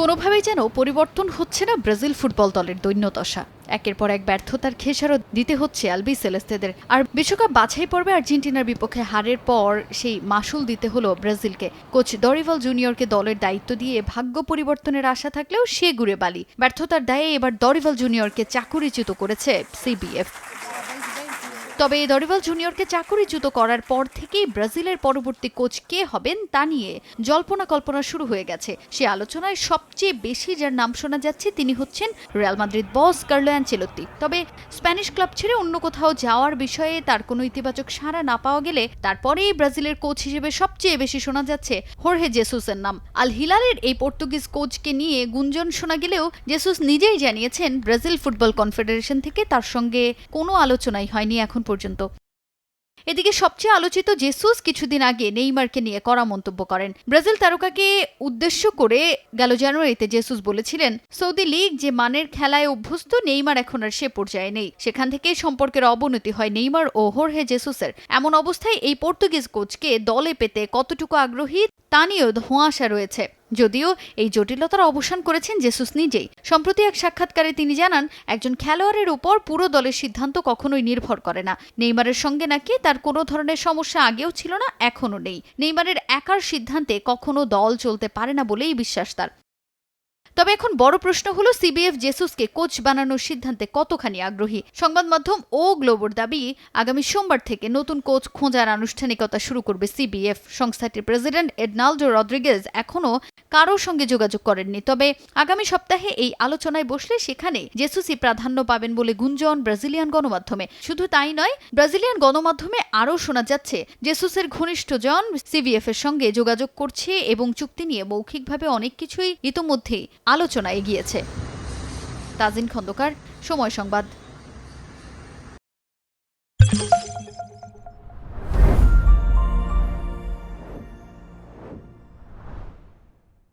কোনোভাবেই যেন পরিবর্তন হচ্ছে না ব্রাজিল ফুটবল দলের দৈন্যদশা। একের পর এক ব্যর্থতার খেসারত দিতে হচ্ছে আলবি সেলেস্তেদের। আর বিশ্বকাপ বাছাই পর্বে আর্জেন্টিনার বিপক্ষে হারের পর সেই মাসুল দিতে হলো ব্রাজিলকে। কোচ দরিভাল জুনিয়রকে দলের দায়িত্ব দিয়ে ভাগ্য পরিবর্তনের আশা থাকলেও সে গুড়ে বালি। ব্যর্থতার দায়ে এবার দরিভাল জুনিয়রকে চাকুরিচ্যুত করেছে সিবিএফ। তবে দরিভাল জুনিয়রকে চাকুরিচ্যুত করার পর থেকেই ব্রাজিলের পরবর্তী কোচ কে হবেন তা নিয়ে জল্পনা কল্পনা শুরু হয়ে গেছে। সে আলোচনায় সবচেয়ে বেশি যার নাম শোনা যাচ্ছে তিনি হচ্ছেন Real Madrid boss Carlo Ancelotti তবে স্প্যানিশ ক্লাব ছেড়ে অন্য কোথাও যাওয়ার বিষয়ে তার কোনো ইতিবাচক সাড়া না পাওয়া গেলে তারপরেই ব্রাজিলের কোচ হিসেবে সবচেয়ে বেশি শোনা যাচ্ছে হোর্হে জেসুসের নাম। আল হিলালের এই পর্তুগিজ কোচকে নিয়ে গুঞ্জন শোনা গেলেও জেসুস নিজেই জানিয়েছেন ব্রাজিল ফুটবল কনফেডারেশন থেকে তার সঙ্গে কোনো আলোচনাই হয়নি এখন এদিকে সবচেয়ে আলোচিত জেসুস কিছুদিন আগে নেইমারকে নিয়ে কড়া মন্তব্য করেন। ব্রাজিল তারকাকে উদ্দেশ্য করে গেল জানুয়ারিতে জেসুস বলেছিলেন, সৌদি লীগ যে মানের খেলায় অভ্যস্ত, নেইমার এখন আর সে পর্যায়ে নেই। সেখান থেকে সম্পর্কের অবনতি হয় নেইমার ও হোরহে জেসুসের। এমন অবস্থায় এই পর্তুগিজ কোচকে দলে পেতে কতটুকু আগ্রহী, তা নিয়েও ধোঁয়াশা রয়েছে। যদিও এই জটিলতার অবসান করেছেন জেসুস নিজেই। সম্প্রতি এক সাক্ষাৎকারে তিনি জানান, একজন খেলোয়াড়ের উপর পুরো দলের সিদ্ধান্ত কখনোই নির্ভর করে না। নেইমারের সঙ্গে নাকি তার কোনো ধরনের সমস্যা আগেও ছিল না, এখনও নেই। নেইমারের একার সিদ্ধান্তে কখনো দল চলতে পারে না বলেই বিশ্বাস তার। তবে এখন বড় প্রশ্ন হলো সিবিএফ জেসুসকে কোচ বানানোর সিদ্ধান্তে কতখানি আগ্রহী? সংবাদ মাধ্যম ও গ্লোবোর দাবি, আগামী সোমবার থেকে নতুন কোচ খোঁজার আনুষ্ঠানিকতা শুরু করবে সিবিএফ। সংস্থাটির প্রেসিডেন্ট এডনাল্ডো রদ্রিগেজ এখনও কারোর সঙ্গে যোগাযোগ করেননি। তবে আগামী সপ্তাহে এই আলোচনায় বসলে সেখানে জেসুসই প্রাধান্য পাবেন বলে গুঞ্জন ব্রাজিলিয়ান গণমাধ্যমে। শুধু তাই নয়, ব্রাজিলিয়ান গণমাধ্যমে আরও শোনা যাচ্ছে, জেসুসের ঘনিষ্ঠজন সিবিএফ এর সঙ্গে যোগাযোগ করছে এবং চুক্তি নিয়ে মৌখিকভাবে অনেক কিছুই ইতোমধ্যেই আলোচনা এগিয়েছে। তাজিন খন্দকার সময় সংবাদ।